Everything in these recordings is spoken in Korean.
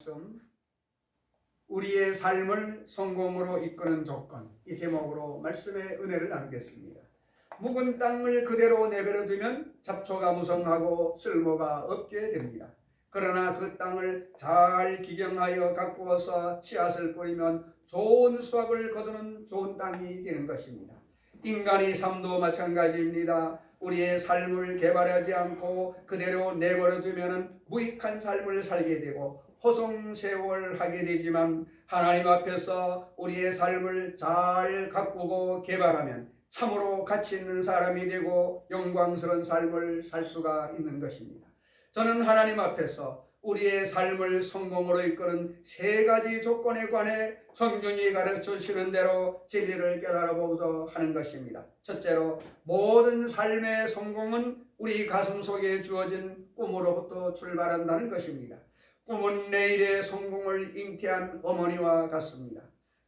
말씀 우리의 삶을 성공으로 이끄는 조건 이 제목으로 말씀의 은혜를 나누겠습니다. 묵은 땅을 그대로 내버려 두면 잡초가 무성하고 쓸모가 없게 됩니다. 그러나 그 땅을 잘 기경하여 가꾸어서 씨앗을 뿌리면 좋은 수확을 거두는 좋은 땅이 되는 것입니다. 인간의 삶도 마찬가지입니다. 우리의 삶을 개발하지 않고 그대로 내버려 두면 무익한 삶을 살게 되고 호송 세월 하게 되지만 하나님 앞에서 우리의 삶을 잘 가꾸고 개발하면 참으로 가치 있는 사람이 되고 영광스러운 삶을 살 수가 있는 것입니다. 저는 하나님 앞에서 우리의 삶을 성공으로 이끄는 세 가지 조건에 관해 성경이 가르쳐 주시는 대로 진리를 깨달아 보고자 하는 것입니다. 첫째로 모든 삶의 성공은 우리 가슴 속에 주어진 꿈으로부터 출발한다는 것입니다. 꿈은 내일의 성공을 잉태한 어머니와 같습니다.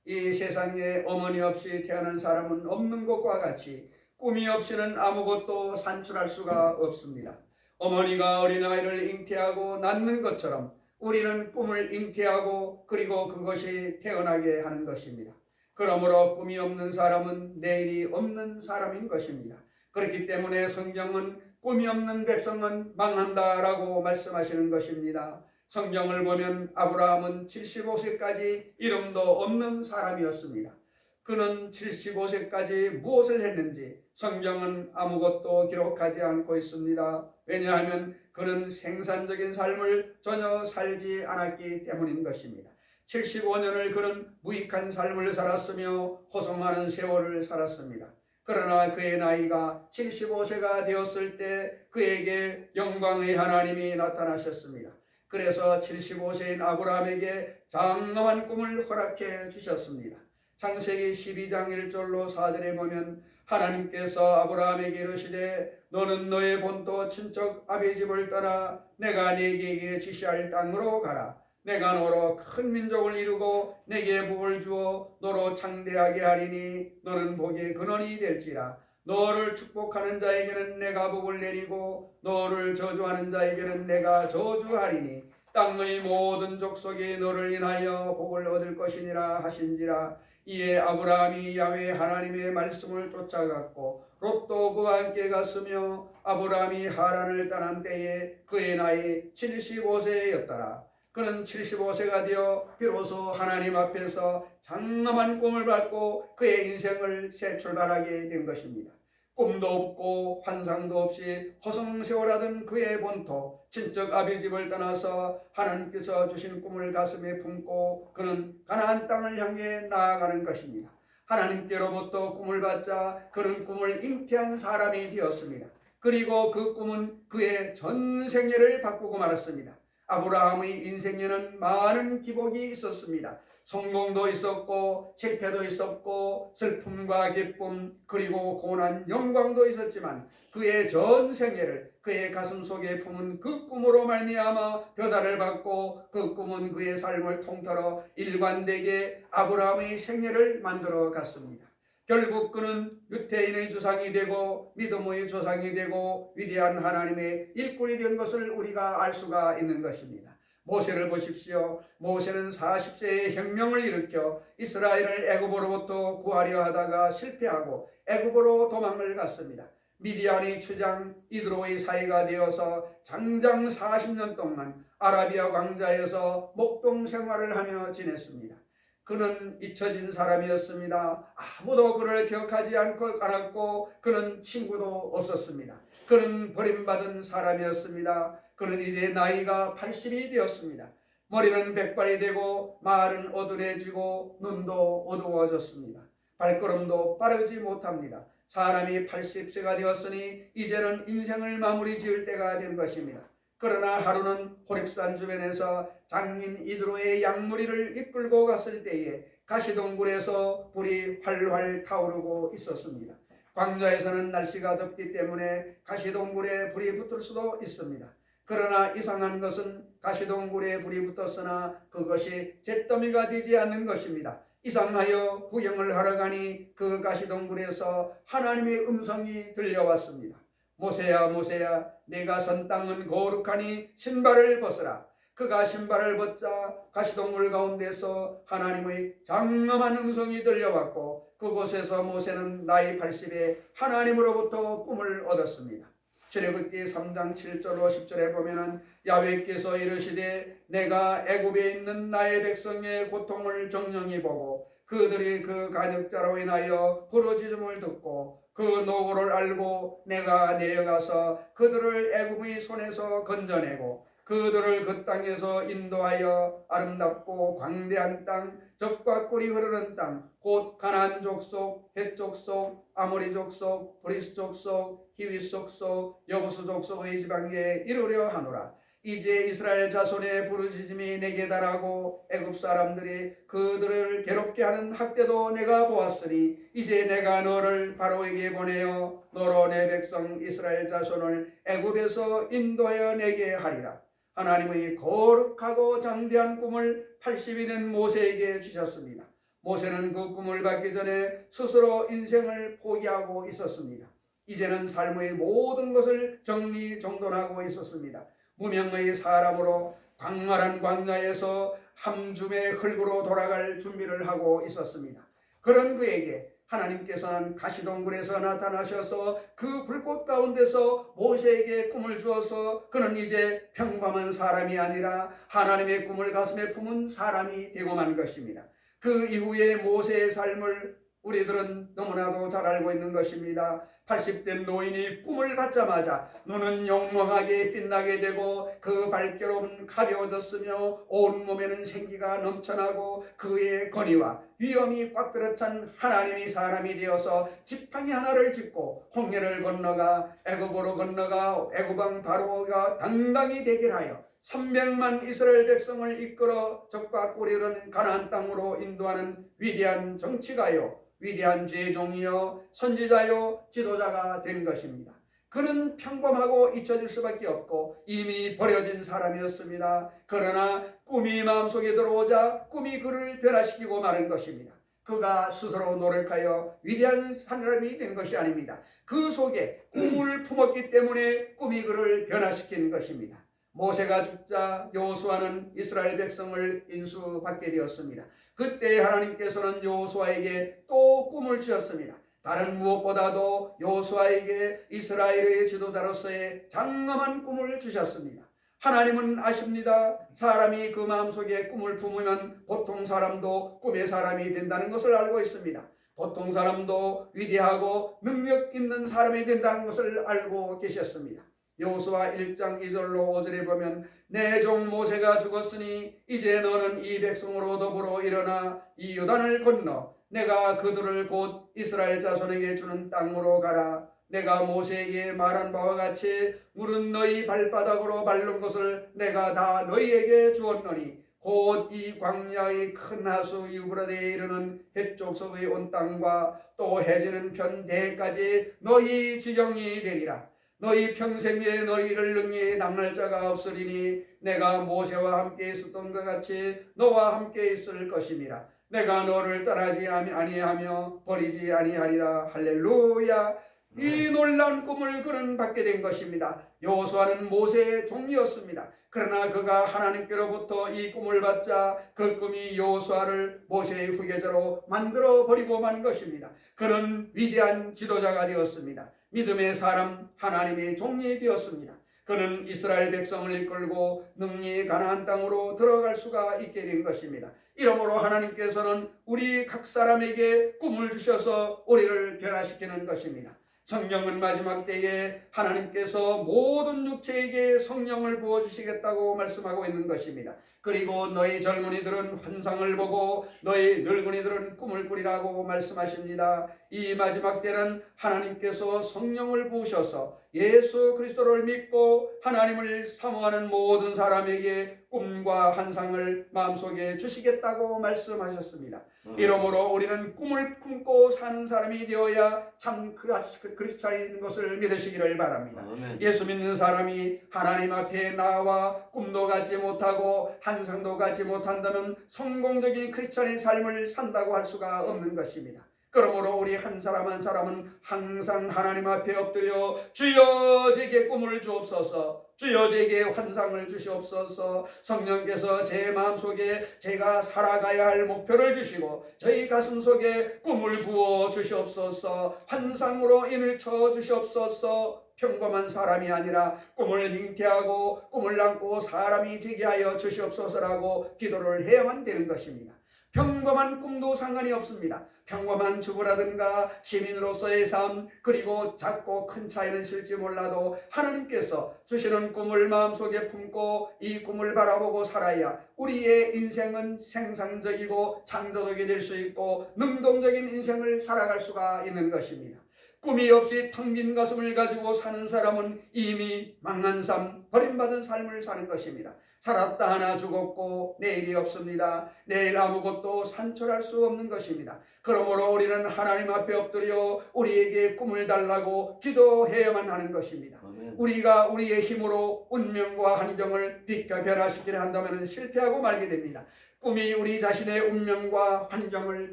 이 세상에 어머니 없이 태어난 사람은 없는 것과 같이 꿈이 없이는 아무것도 산출할 수가 없습니다. 어머니가 어린아이를 잉태하고 낳는 것처럼 우리는 꿈을 잉태하고 그리고 그것이 태어나게 하는 것입니다. 그러므로 꿈이 없는 사람은 내일이 없는 사람인 것입니다. 그렇기 때문에 성경은 꿈이 없는 백성은 망한다라고 말씀하시는 것입니다. 성경을 보면 아브라함은 75세까지 이름도 없는 사람이었습니다. 그는 75세까지 무엇을 했는지 성경은 아무것도 기록하지 않고 있습니다. 왜냐하면 그는 생산적인 삶을 전혀 살지 않았기 때문인 것입니다. 75년을 그는 무익한 삶을 살았으며 호송하는 세월을 살았습니다. 그러나 그의 나이가 75세가 되었을 때 그에게 영광의 하나님이 나타나셨습니다. 그래서 75세인 아브라함에게 장엄한 꿈을 허락해 주셨습니다. 창세기 12장 1절로 4절에 보면 하나님께서 아브라함에게 이르시되 너는 너의 본토 친척 아비 집을 떠나 내가 네게 지시할 땅으로 가라. 내가 너로 큰 민족을 이루고 내게 복을 주어 너로 창대하게 하리니 너는 복의 근원이 될지라. 너를 축복하는 자에게는 내가 복을 내리고 너를 저주하는 자에게는 내가 저주하리니 땅의 모든 족속이 너를 인하여 복을 얻을 것이니라 하신지라. 이에 아브라함이 야외 하나님의 말씀을 쫓아갔고 롯도 그와 함께 갔으며 아브라함이 하란을 떠난 때에 그의 나이 75세였더라 그는 75세가 되어 비로소 하나님 앞에서 장엄한 꿈을 받고 그의 인생을 새 출발하게 된 것입니다. 꿈도 없고 환상도 없이 허송세월하던 그의 본토 친척 아비 집을 떠나서 하나님께서 주신 꿈을 가슴에 품고 그는 가나안 땅을 향해 나아가는 것입니다. 하나님께로부터 꿈을 받자 그는 꿈을 잉태한 사람이 되었습니다. 그리고 그 꿈은 그의 전 생애를 바꾸고 말았습니다. 아브라함의 인생에는 많은 기복이 있었습니다. 성공도 있었고 실패도 있었고 슬픔과 기쁨 그리고 고난 영광도 있었지만 그의 전 생애를 그의 가슴 속에 품은 그 꿈으로 말미암아 변화를 받고 그 꿈은 그의 삶을 통틀어 일관되게 아브라함의 생애를 만들어 갔습니다. 결국 그는 유태인의 조상이 되고 믿음의 조상이 되고 위대한 하나님의 일꾼이 된 것을 우리가 알 수가 있는 것입니다. 모세를 보십시오. 모세는 40세에 혁명을 일으켜 이스라엘을 애굽으로부터 구하려 하다가 실패하고 애굽으로 도망을 갔습니다. 미디안의 추장 이드로의 사이가 되어서 장장 40년 동안 아라비아 광자에서 목동 생활을 하며 지냈습니다. 그는 잊혀진 사람이었습니다. 아무도 그를 기억하지 않고 않았고 그는 친구도 없었습니다. 그는 버림받은 사람이었습니다. 그는 이제 나이가 80이 되었습니다. 머리는 백발이 되고 말은 어두해지고 눈도 어두워졌습니다. 발걸음도 빠르지 못합니다. 사람이 80세가 되었으니 이제는 인생을 마무리 지을 때가 된 것입니다. 그러나 하루는 호립산 주변에서 장인 이드로의 양무리를 이끌고 갔을 때에 가시동굴에서 불이 활활 타오르고 있었습니다. 광자에서는 날씨가 덥기 때문에 가시동굴에 불이 붙을 수도 있습니다. 그러나 이상한 것은 가시동굴에 불이 붙었으나 그것이 잿더미가 되지 않는 것입니다. 이상하여 구경을 하러 가니 그 가시동굴에서 하나님의 음성이 들려왔습니다. 모세야 모세야 내가 선 땅은 거룩하니 신발을 벗으라 그가 신발을 벗자 가시동물 가운데서 하나님의 장엄한 음성이 들려왔고 그곳에서 모세는 나이 80에 하나님으로부터 꿈을 얻었습니다. 출애굽기 3장 7절로 10절에 보면은 야훼께서 이르시되 내가 애굽에 있는 나의 백성의 고통을 정령히 보고 그들이 그 간역자로 인하여 부르짖음을 듣고 그 노고를 알고 내가 내려가서 그들을 애굽의 손에서 건져내고 그들을 그 땅에서 인도하여 아름답고 광대한 땅, 적과 꿀이 흐르는 땅, 곧 가나안 족속, 헷 족속, 아모리 족속, 브리스 족속, 히위 족속, 여부수 족속의 지방에 이르려 하노라. 이제 이스라엘 자손의 부르짖음이 내게 달하고 애굽 사람들이 그들을 괴롭게 하는 학대도 내가 보았으니 이제 내가 너를 바로에게 보내어 너로 내 백성 이스라엘 자손을 애굽에서 인도하여 내게 하리라. 하나님의 거룩하고 장대한 꿈을 80이 된 모세에게 주셨습니다. 모세는 그 꿈을 받기 전에 스스로 인생을 포기하고 있었습니다. 이제는 삶의 모든 것을 정리정돈하고 있었습니다. 무명의 사람으로 광활한 광야에서 함줌의 흙으로 돌아갈 준비를 하고 있었습니다. 그런 그에게 하나님께서는 가시동굴에서 나타나셔서 그 불꽃 가운데서 모세에게 꿈을 주어서 그는 이제 평범한 사람이 아니라 하나님의 꿈을 가슴에 품은 사람이 되고 만 것입니다. 그 이후에 모세의 삶을 우리들은 너무나도 잘 알고 있는 것입니다. 80대 노인이 꿈을 받자마자 눈은 영롱하게 빛나게 되고 그 발결은 가벼워졌으며 온몸에는 생기가 넘쳐나고 그의 건의와 위엄이 꽉 들어찬 하나님이 사람이 되어서 지팡이 하나를 짚고 홍해를 건너가 애굽으로 건너가 애굽왕 바로가 당당히 대결하여 300만 이스라엘 백성을 이끌어 적과 꿀이른 가나안 땅으로 인도하는 위대한 정치가요 위대한 제 종이요 선지자요 지도자가 된 것입니다. 그는 평범하고 잊혀질 수밖에 없고 이미 버려진 사람이었습니다. 그러나 꿈이 마음속에 들어오자 꿈이 그를 변화시키고 마는 것입니다. 그가 스스로 노력하여 위대한 사람이 된 것이 아닙니다. 그 속에 꿈을 품었기 때문에 꿈이 그를 변화시킨 것입니다. 모세가 죽자 여호수아는 이스라엘 백성을 인수받게 되었습니다. 그때 하나님께서는 여호수아에게 또 꿈을 주었습니다. 다른 무엇보다도 여호수아에게 이스라엘의 지도자로서의 장엄한 꿈을 주셨습니다. 하나님은 아십니다. 사람이 그 마음속에 꿈을 품으면 보통 사람도 꿈의 사람이 된다는 것을 알고 있습니다. 보통 사람도 위대하고 능력 있는 사람이 된다는 것을 알고 계셨습니다. 여호수아 1장 2절로 5절에 보면 내 종 모세가 죽었으니 이제 너는 이 백성으로 더불어 일어나 이 요단을 건너 내가 그들을 곧 이스라엘 자손에게 주는 땅으로 가라. 내가 모세에게 말한 바와 같이 물은 너희 발바닥으로 밟는 것을 내가 다 너희에게 주었노니 곧이 광야의 큰 하수 유브라데에 이르는 해쪽석의 온 땅과 또 해지는 편대까지 너희 지경이 되리라 너희 평생에 너희를 능히 당할 자가 없으리니 내가 모세와 함께 있었던 것 같이 너와 함께 있을 것임이라. 내가 너를 떠나지 아니하며 버리지 아니하리라. 할렐루야. 이 놀라운 꿈을 그는 받게 된 것입니다. 여호수아는 모세의 종이었습니다. 그러나 그가 하나님께로부터 이 꿈을 받자 그 꿈이 여호수아를 모세의 후계자로 만들어 버리고 만 것입니다. 그는 위대한 지도자가 되었습니다. 믿음의 사람 하나님의 종이 되었습니다. 그는 이스라엘 백성을 이끌고 능히 가나안 땅으로 들어갈 수가 있게 된 것입니다. 이러므로 하나님께서는 우리 각 사람에게 꿈을 주셔서 우리를 변화시키는 것입니다. 성령은 마지막 때에 하나님께서 모든 육체에게 성령을 부어주시겠다고 말씀하고 있는 것입니다. 그리고 너희 젊은이들은 환상을 보고 너희 늙은이들은 꿈을 꾸리라고 말씀하십니다. 이 마지막 때는 하나님께서 성령을 부으셔서 예수 그리스도를 믿고 하나님을 사모하는 모든 사람에게 꿈과 환상을 마음속에 주시겠다고 말씀하셨습니다. 음. 이러므로 우리는 꿈을 품고 사는 사람이 되어야 참 그리스도인인 것을 믿으시기를 바랍니다. 예수 믿는 사람이 하나님 앞에 나와 꿈도 갖지 못하고 환상도 갖지 못한다면 성공적인 크리스천의 삶을 산다고 할 수가 없는 것입니다. 그러므로 우리 한 사람 한 사람은 항상 하나님 앞에 엎드려 주여 제게 꿈을 주옵소서. 주여 제게 환상을 주시옵소서. 성령께서 제 마음속에 제가 살아가야 할 목표를 주시고 저희 가슴 속에 꿈을 부어 주시옵소서. 환상으로 인을 쳐 주시옵소서 평범한 사람이 아니라 꿈을 잉태하고 꿈을 안고 사람이 되게 하여 주시옵소서라고 기도를 해야만 되는 것입니다. 평범한 꿈도 상관이 없습니다. 평범한 주부라든가 시민으로서의 삶 그리고 작고 큰 차이는 실지 몰라도 하나님께서 주시는 꿈을 마음속에 품고 이 꿈을 바라보고 살아야 우리의 인생은 생산적이고 창조적이 될 수 있고 능동적인 인생을 살아갈 수가 있는 것입니다. 꿈이 없이 텅빈 가슴을 가지고 사는 사람은 이미 망한 삶, 버림받은 삶을 사는 것입니다. 살았다 하나 죽었고 내일이 없습니다. 내일 아무것도 산출할 수 없는 것입니다. 그러므로 우리는 하나님 앞에 엎드려 우리에게 꿈을 달라고 기도해야만 하는 것입니다. 아멘. 우리가 우리의 힘으로 운명과 환경을 빛과 변화시키려 한다면 실패하고 말게 됩니다. 꿈이 우리 자신의 운명과 환경을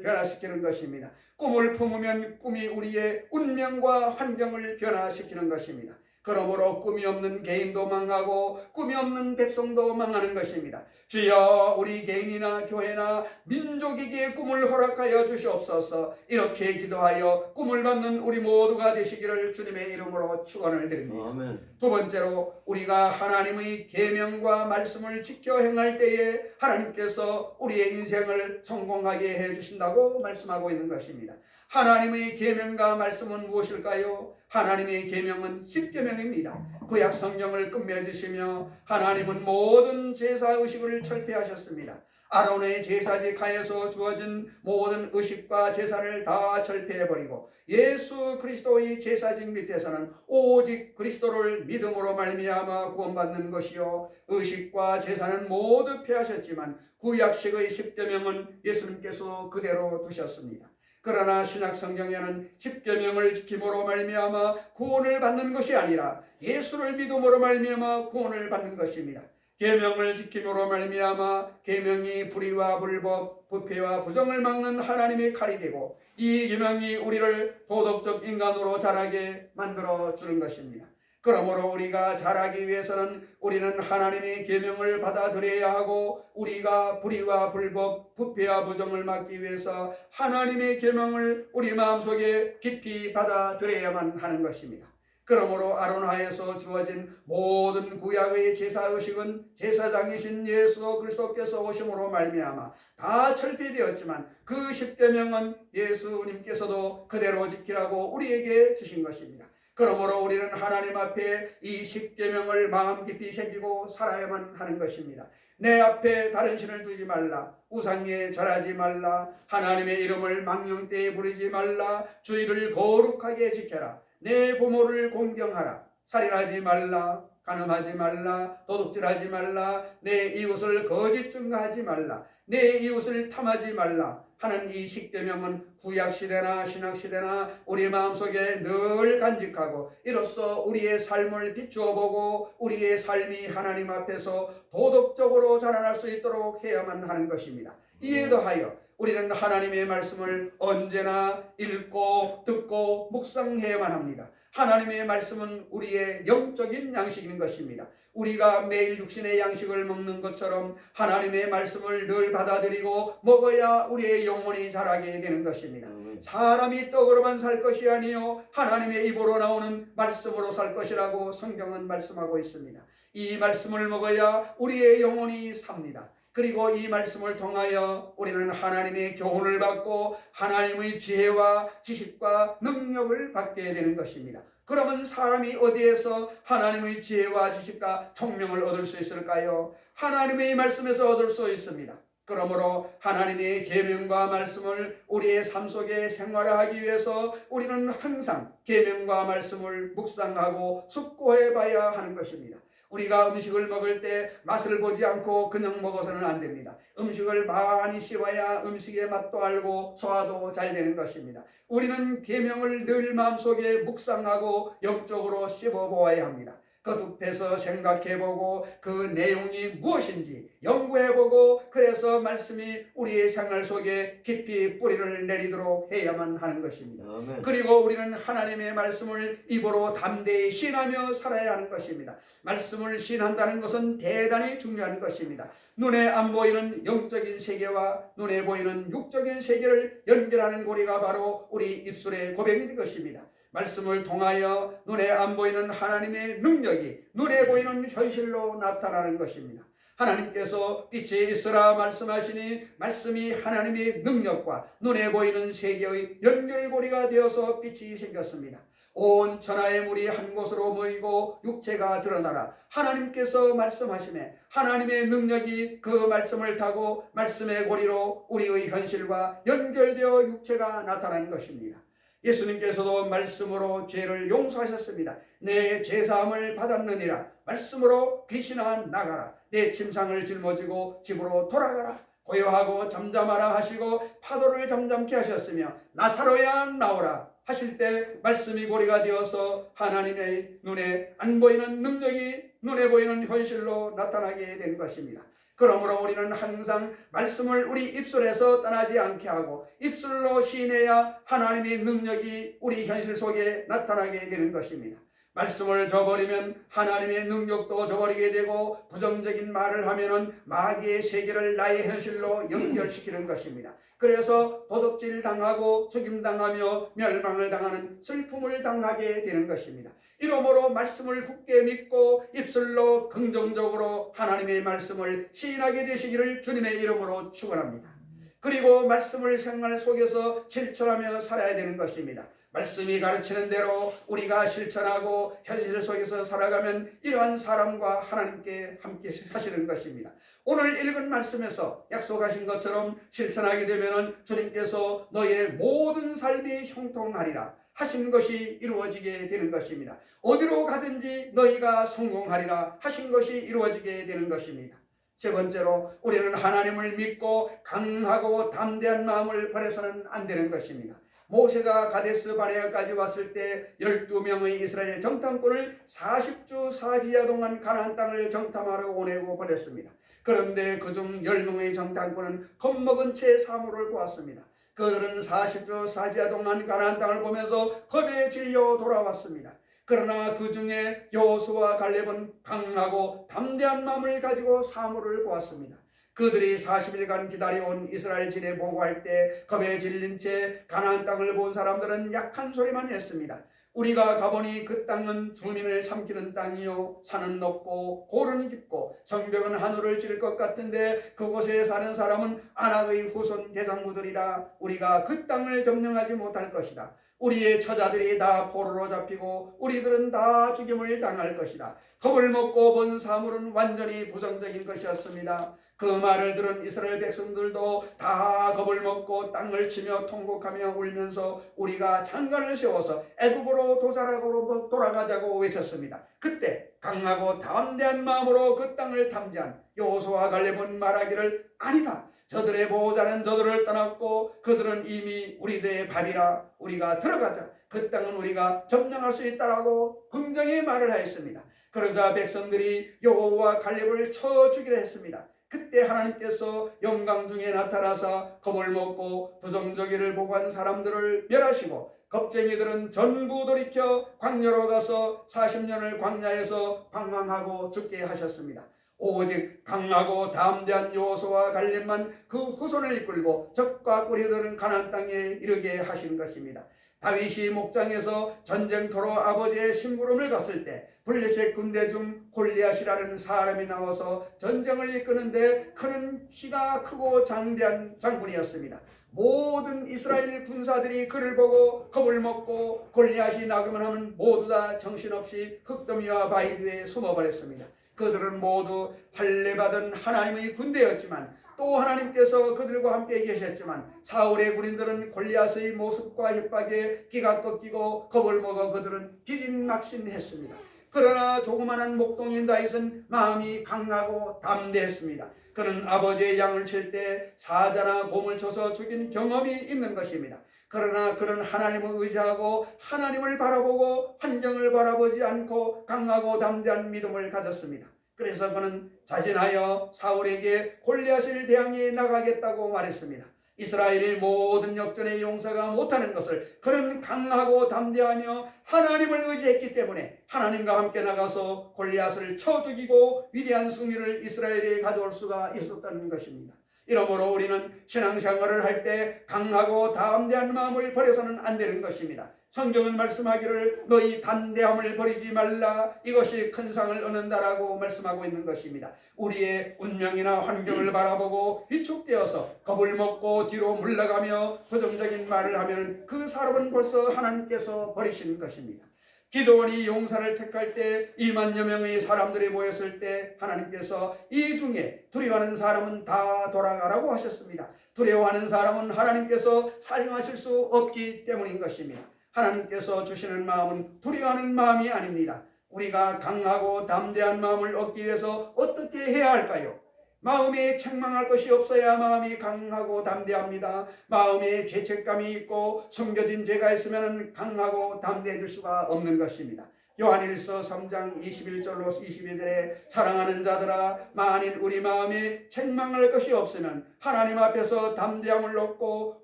변화시키는 것입니다. 꿈을 품으면 꿈이 우리의 운명과 환경을 변화시키는 것입니다. 그러므로 꿈이 없는 개인도 망하고 꿈이 없는 백성도 망하는 것입니다. 주여 우리 개인이나 교회나 민족에게 꿈을 허락하여 주시옵소서 이렇게 기도하여 꿈을 받는 우리 모두가 되시기를 주님의 이름으로 축원을 드립니다. 아멘. 두 번째로 우리가 하나님의 계명과 말씀을 지켜 행할 때에 하나님께서 우리의 인생을 성공하게 해 주신다고 말씀하고 있는 것입니다. 하나님의 계명과 말씀은 무엇일까요? 하나님의 계명은 십계명입니다. 구약 성경을 끝맺으시며 하나님은 모든 제사 의식을 철폐하셨습니다. 아론의 제사직 하에서 주어진 모든 의식과 제사를 다 철폐해버리고 예수 그리스도의 제사직 밑에서는 오직 그리스도를 믿음으로 말미암아 구원받는 것이요 의식과 제사는 모두 폐하셨지만 구약식의 십계명은 예수님께서 그대로 두셨습니다. 그러나 신약 성경에는 십계명을 지킴으로 말미암아 구원을 받는 것이 아니라 예수를 믿음으로 말미암아 구원을 받는 것입니다. 계명을 지킴으로 말미암아 계명이 불의와 불법, 부패와 부정을 막는 하나님의 칼이 되고 이 계명이 우리를 도덕적 인간으로 자라게 만들어 주는 것입니다. 그러므로 우리가 자라기 위해서는 우리는 하나님의 계명을 받아들여야 하고 우리가 불의와 불법, 부패와 부정을 막기 위해서 하나님의 계명을 우리 마음속에 깊이 받아들여야만 하는 것입니다. 그러므로 아론하에서 주어진 모든 구약의 제사 의식은 제사장이신 예수 그리스도께서 오심으로 말미암아 다 철폐되었지만 그 십계명은 예수님께서도 그대로 지키라고 우리에게 주신 것입니다. 그러므로 우리는 하나님 앞에 이 십계명을 마음 깊이 새기고 살아야만 하는 것입니다. 내 앞에 다른 신을 두지 말라. 우상에 절하지 말라. 하나님의 이름을 망령되이 부르지 말라. 주의를 거룩하게 지켜라. 내 부모를 공경하라. 살인하지 말라. 간음하지 말라. 도둑질하지 말라. 내 이웃을 거짓 증거하지 말라. 내 이웃을 탐하지 말라. 하는 이 십계명은 구약 시대나 신약 시대나 우리 마음속에 늘 간직하고 이로써 우리의 삶을 비추어 보고 우리의 삶이 하나님 앞에서 도덕적으로 자라날 수 있도록 해야만 하는 것입니다. 이에 더하여 우리는 하나님의 말씀을 언제나 읽고 듣고 묵상해야만 합니다. 하나님의 말씀은 우리의 영적인 양식인 것입니다. 우리가 매일 육신의 양식을 먹는 것처럼 하나님의 말씀을 늘 받아들이고 먹어야 우리의 영혼이 자라게 되는 것입니다. 사람이 떡으로만 살 것이 아니요 하나님의 입으로 나오는 말씀으로 살 것이라고 성경은 말씀하고 있습니다. 이 말씀을 먹어야 우리의 영혼이 삽니다. 그리고 이 말씀을 통하여 우리는 하나님의 교훈을 받고 하나님의 지혜와 지식과 능력을 받게 되는 것입니다. 그러면 사람이 어디에서 하나님의 지혜와 지식과 총명을 얻을 수 있을까요? 하나님의 말씀에서 얻을 수 있습니다. 그러므로 하나님의 계명과 말씀을 우리의 삶 속에 생활하기 위해서 우리는 항상 계명과 말씀을 묵상하고 숙고해 봐야 하는 것입니다. 우리가 음식을 먹을 때 맛을 보지 않고 그냥 먹어서는 안 됩니다. 음식을 많이 씹어야 음식의 맛도 알고 소화도 잘 되는 것입니다. 우리는 계명을 늘 마음속에 묵상하고 영적으로 씹어 보아야 합니다. 거듭해서 생각해 보고 그 내용이 무엇인지 연구해보고 그래서 말씀이 우리의 생활 속에 깊이 뿌리를 내리도록 해야만 하는 것입니다. 아멘. 그리고 우리는 하나님의 말씀을 입으로 담대히 신하며 살아야 하는 것입니다. 말씀을 신한다는 것은 대단히 중요한 것입니다. 눈에 안 보이는 영적인 세계와 눈에 보이는 육적인 세계를 연결하는 고리가 바로 우리 입술의 고백인 것입니다. 말씀을 통하여 눈에 안 보이는 하나님의 능력이 눈에 보이는 현실로 나타나는 것입니다. 하나님께서 빛이 있으라 말씀하시니 말씀이 하나님의 능력과 눈에 보이는 세계의 연결고리가 되어서 빛이 생겼습니다. 온 천하의 물이 한 곳으로 모이고 육체가 드러나라 하나님께서 말씀하시매 하나님의 능력이 그 말씀을 타고 말씀의 고리로 우리의 현실과 연결되어 육체가 나타나는 것입니다. 예수님께서도 말씀으로 죄를 용서하셨습니다. 내 죄사함을 받았느니라 말씀으로 귀신아 나가라 내 침상을 짊어지고 집으로 돌아가라 고요하고 잠잠하라 하시고 파도를 잠잠케 하셨으며 나사로야 나오라 하실 때 말씀이 고리가 되어서 하나님의 눈에 안 보이는 능력이 눈에 보이는 현실로 나타나게 된 것입니다. 그러므로 우리는 항상 말씀을 우리 입술에서 떠나지 않게 하고 입술로 시인해야 하나님의 능력이 우리 현실 속에 나타나게 되는 것입니다. 말씀을 저버리면 하나님의 능력도 저버리게 되고 부정적인 말을 하면은 마귀의 세계를 나의 현실로 연결시키는 것입니다. 그래서 도둑질 당하고 죽임 당하며 멸망을 당하는 슬픔을 당하게 되는 것입니다. 이러므로 말씀을 굳게 믿고 입술로 긍정적으로 하나님의 말씀을 시인하게 되시기를 주님의 이름으로 축원합니다. 그리고 말씀을 생활 속에서 실천하며 살아야 되는 것입니다. 말씀이 가르치는 대로 우리가 실천하고 현실 속에서 살아가면 이러한 사람과 하나님께 함께 하시는 것입니다. 오늘 읽은 말씀에서 약속하신 것처럼 실천하게 되면 주님께서 너의 모든 삶이 형통하리라 하신 것이 이루어지게 되는 것입니다. 어디로 가든지 너희가 성공하리라 하신 것이 이루어지게 되는 것입니다. 세 번째로 우리는 하나님을 믿고 강하고 담대한 마음을 버려서는 안 되는 것입니다. 모세가 가데스 바네아까지 왔을 때 12명의 이스라엘 정탐꾼을 40주 4지야 동안 가나안 땅을 정탐하러 보내고 보냈습니다. 그런데 그중 10명의 정탐꾼은 겁먹은 채 사물을 보았습니다. 그들은 40주 4지야 동안 가나안 땅을 보면서 겁에 질려 돌아왔습니다. 그러나 그 중에 여호수와 갈렙은 강하고 담대한 마음을 가지고 사물을 보았습니다. 그들이 40일간 기다려온 이스라엘 진에 보고할 때 겁에 질린 채 가나안 땅을 본 사람들은 약한 소리만 했습니다. 우리가 가보니 그 땅은 주민을 삼키는 땅이요 산은 높고 고른 깊고 성벽은 하늘을 찌를 것 같은데 그곳에 사는 사람은 아낙의 후손 대장부들이라 우리가 그 땅을 점령하지 못할 것이다. 우리의 처자들이 다 포로로 잡히고 우리들은 다 죽임을 당할 것이다. 겁을 먹고 본 사물은 완전히 부정적인 것이었습니다. 그 말을 들은 이스라엘 백성들도 다 겁을 먹고 땅을 치며 통곡하며 울면서 우리가 장관을 세워서 애굽으로 도살하고 돌아가자고 외쳤습니다. 그때 강하고 담대한 마음으로 그 땅을 탐지한 여호수아 갈렙은 말하기를 아니다. 저들의 보호자는 저들을 떠났고 그들은 이미 우리들의 밥이라 우리가 들어가자. 그 땅은 우리가 점령할 수 있다라고 긍정의 말을 하였습니다. 그러자 백성들이 여호와 갈렙을 쳐 죽이려 했습니다. 그때 하나님께서 영광 중에 나타나서 겁을 먹고 부정적이를 보고한 사람들을 멸하시고 겁쟁이들은 전부 돌이켜 광야로 가서 40년을 광야에서 방황하고 죽게 하셨습니다. 오직 강하고 담대한 요소와 갈렙만 그 후손을 이끌고 적과 꾸리들은 가나안 땅에 이르게 하신 것입니다. 다윗이 목장에서 전쟁터로 아버지의 심부름을 갔을 때 블레셋 군대 중 골리앗이라는 사람이 나와서 전쟁을 이끄는데 그는 키가 크고 장대한 장군이었습니다. 모든 이스라엘 군사들이 그를 보고 겁을 먹고 골리앗이 나그만 하면 모두 다 정신없이 흙더미와 바위 뒤에 숨어버렸습니다. 그들은 모두 할례받은 하나님의 군대였지만 또 하나님께서 그들과 함께 계셨지만 사울의 군인들은 골리앗의 모습과 협박에 기가 꺾이고 겁을 먹어 그들은 기진막신했습니다. 그러나 조그마한 목동인 다윗은 마음이 강하고 담대했습니다. 그는 아버지의 양을 칠 때 사자나 곰을 쳐서 죽인 경험이 있는 것입니다. 그러나 그는 하나님을 의지하고 하나님을 바라보고 환경을 바라보지 않고 강하고 담대한 믿음을 가졌습니다. 그래서 그는 자진하여 사울에게 골리앗을 대항해 나가겠다고 말했습니다. 이스라엘의 모든 역전의 용사가 못하는 것을 그는 강하고 담대하며 하나님을 의지했기 때문에 하나님과 함께 나가서 골리앗을 쳐 죽이고 위대한 승리를 이스라엘에 가져올 수가 있었다는 것입니다. 이러므로 우리는 신앙생활을 할 때 강하고 담대한 마음을 버려서는 안 되는 것입니다. 성경은 말씀하기를 너희 단대함을 버리지 말라 이것이 큰 상을 얻는다라고 말씀하고 있는 것입니다. 우리의 운명이나 환경을 바라보고 위축되어서 겁을 먹고 뒤로 물러가며 부정적인 말을 하면 그 사람은 벌써 하나님께서 버리시는 것입니다. 기도원이 용사를 택할 때 2만여 명의 사람들이 모였을 때 하나님께서 이 중에 두려워하는 사람은 다 돌아가라고 하셨습니다. 두려워하는 사람은 하나님께서 사용하실 수 없기 때문인 것입니다. 하나님께서 주시는 마음은 두려워하는 마음이 아닙니다. 우리가 강하고 담대한 마음을 얻기 위해서 어떻게 해야 할까요? 마음에 책망할 것이 없어야 마음이 강하고 담대합니다. 마음에 죄책감이 있고 숨겨진 죄가 있으면 강하고 담대해질 수가 없는 것입니다. 요한일서 3장 21절로 22절에 사랑하는 자들아 만일 우리 마음에 책망할 것이 없으면 하나님 앞에서 담대함을 얻고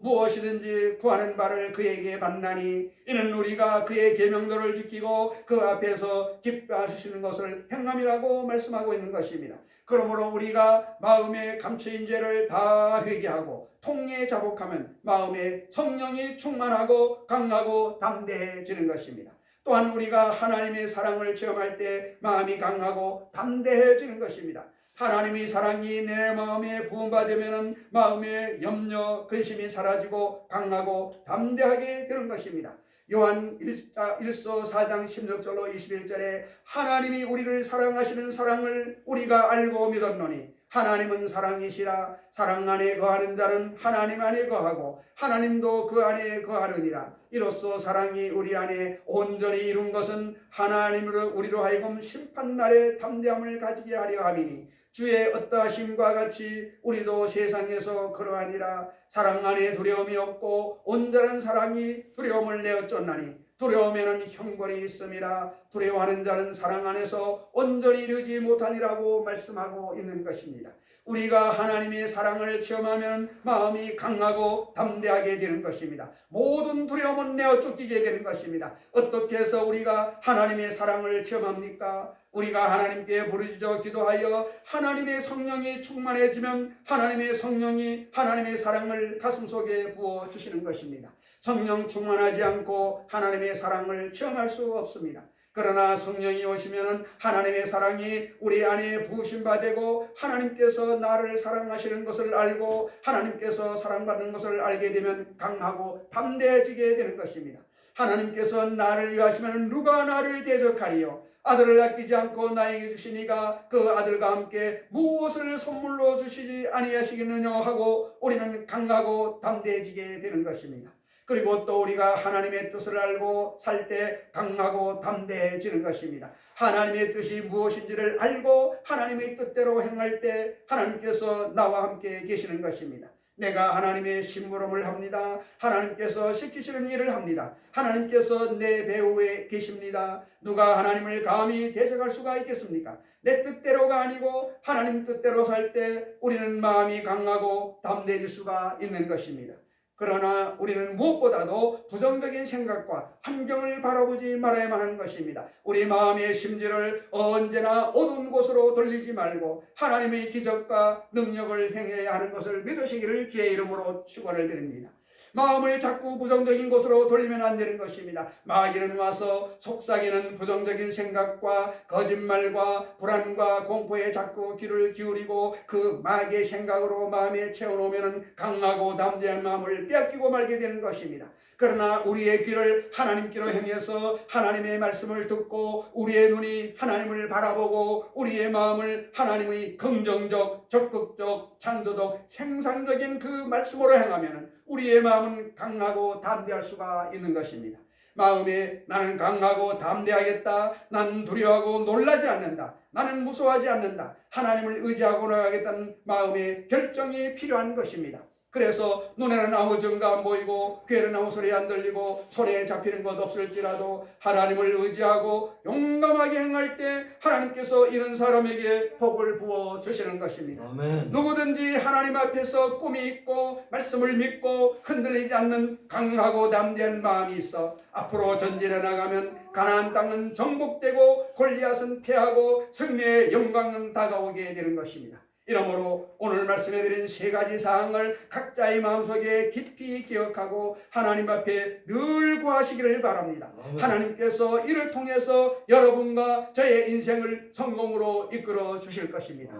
무엇이든지 구하는 바를 그에게 받나니 이는 우리가 그의 계명들을 지키고 그 앞에서 기뻐하시는 것을 행함이라고 말씀하고 있는 것입니다. 그러므로 우리가 마음에 감추인 죄를 다 회개하고 통례 자복하면 마음에 성령이 충만하고 강하고 담대해지는 것입니다. 또한 우리가 하나님의 사랑을 체험할 때 마음이 강하고 담대해지는 것입니다. 하나님의 사랑이 내 마음에 부음받으면 마음의 염려, 근심이 사라지고 강하고 담대하게 되는 것입니다. 요한 1서 4장 16절로 21절에 하나님이 우리를 사랑하시는 사랑을 우리가 알고 믿었노니 하나님은 사랑이시라. 사랑 안에 거하는 자는 하나님 안에 거하고 하나님도 그 안에 거하느니라. 이로써 사랑이 우리 안에 온전히 이룬 것은 하나님으로 우리로 하여금 심판날에 담대함을 가지게 하려 함이니 주의 어떠하심과 같이 우리도 세상에서 그러하니라 사랑 안에 두려움이 없고 온전한 사랑이 두려움을 내어 쫓나니 두려움에는 형벌이 있음이라 두려워하는 자는 사랑 안에서 온전히 이르지 못하니라고 말씀하고 있는 것입니다. 우리가 하나님의 사랑을 체험하면 마음이 강하고 담대하게 되는 것입니다. 모든 두려움은 내어 쫓기게 되는 것입니다. 어떻게 해서 우리가 하나님의 사랑을 체험합니까? 우리가 하나님께 부르짖어 기도하여 하나님의 성령이 충만해지면 하나님의 성령이 하나님의 사랑을 가슴속에 부어 주시는 것입니다. 성령 충만하지 않고 하나님의 사랑을 체험할 수 없습니다. 그러나 성령이 오시면 하나님의 사랑이 우리 안에 부으신 바 되고 하나님께서 나를 사랑하시는 것을 알고 하나님께서 사랑받는 것을 알게 되면 강하고 담대해지게 되는 것입니다. 하나님께서 나를 위하시면 누가 나를 대적하리요? 아들을 아끼지 않고 나에게 주시니가 그 아들과 함께 무엇을 선물로 주시지 아니하시겠느냐 하고 우리는 강하고 담대해지게 되는 것입니다. 그리고 또 우리가 하나님의 뜻을 알고 살 때 강하고 담대해지는 것입니다. 하나님의 뜻이 무엇인지를 알고 하나님의 뜻대로 행할 때 하나님께서 나와 함께 계시는 것입니다. 내가 하나님의 심부름을 합니다. 하나님께서 시키시는 일을 합니다. 하나님께서 내 배후에 계십니다. 누가 하나님을 감히 대적할 수가 있겠습니까? 내 뜻대로가 아니고 하나님 뜻대로 살 때 우리는 마음이 강하고 담대해질 수가 있는 것입니다. 그러나 우리는 무엇보다도 부정적인 생각과 환경을 바라보지 말아야만 하는 것입니다. 우리 마음의 심지를 언제나 어두운 곳으로 돌리지 말고 하나님의 기적과 능력을 행해야 하는 것을 믿으시기를 주의 이름으로 축원을 드립니다. 마음을 자꾸 부정적인 곳으로 돌리면 안 되는 것입니다. 마귀는 와서 속삭이는 부정적인 생각과 거짓말과 불안과 공포에 자꾸 귀를 기울이고 그 마귀의 생각으로 마음에 채워놓으면 강하고 담대한 마음을 빼앗기고 말게 되는 것입니다. 그러나 우리의 귀를 하나님께로 향해서 하나님의 말씀을 듣고 우리의 눈이 하나님을 바라보고 우리의 마음을 하나님의 긍정적, 적극적, 창조적, 생산적인 그 말씀으로 향하면 우리의 마음은 강하고 담대할 수가 있는 것입니다. 마음에 나는 강하고 담대하겠다. 나는 두려워하고 놀라지 않는다. 나는 무서워하지 않는다. 하나님을 의지하고 나가겠다는 마음의 결정이 필요한 것입니다. 그래서 눈에는 아무 증거 안 보이고 귀에는 아무 소리 안 들리고 손에 잡히는 것 없을지라도 하나님을 의지하고 용감하게 행할 때 하나님께서 이런 사람에게 복을 부어 주시는 것입니다. 아멘. 누구든지 하나님 앞에서 꿈이 있고 말씀을 믿고 흔들리지 않는 강하고 담대한 마음이 있어 앞으로 전진해 나가면 가나안 땅은 정복되고 골리앗은 패하고 승리의 영광은 다가오게 되는 것입니다. 이러므로 오늘 말씀해 드린 세 가지 사항을 각자의 마음속에 깊이 기억하고 하나님 앞에 늘 구하시기를 바랍니다. 하나님께서 이를 통해서 여러분과 저의 인생을 성공으로 이끌어 주실 것입니다.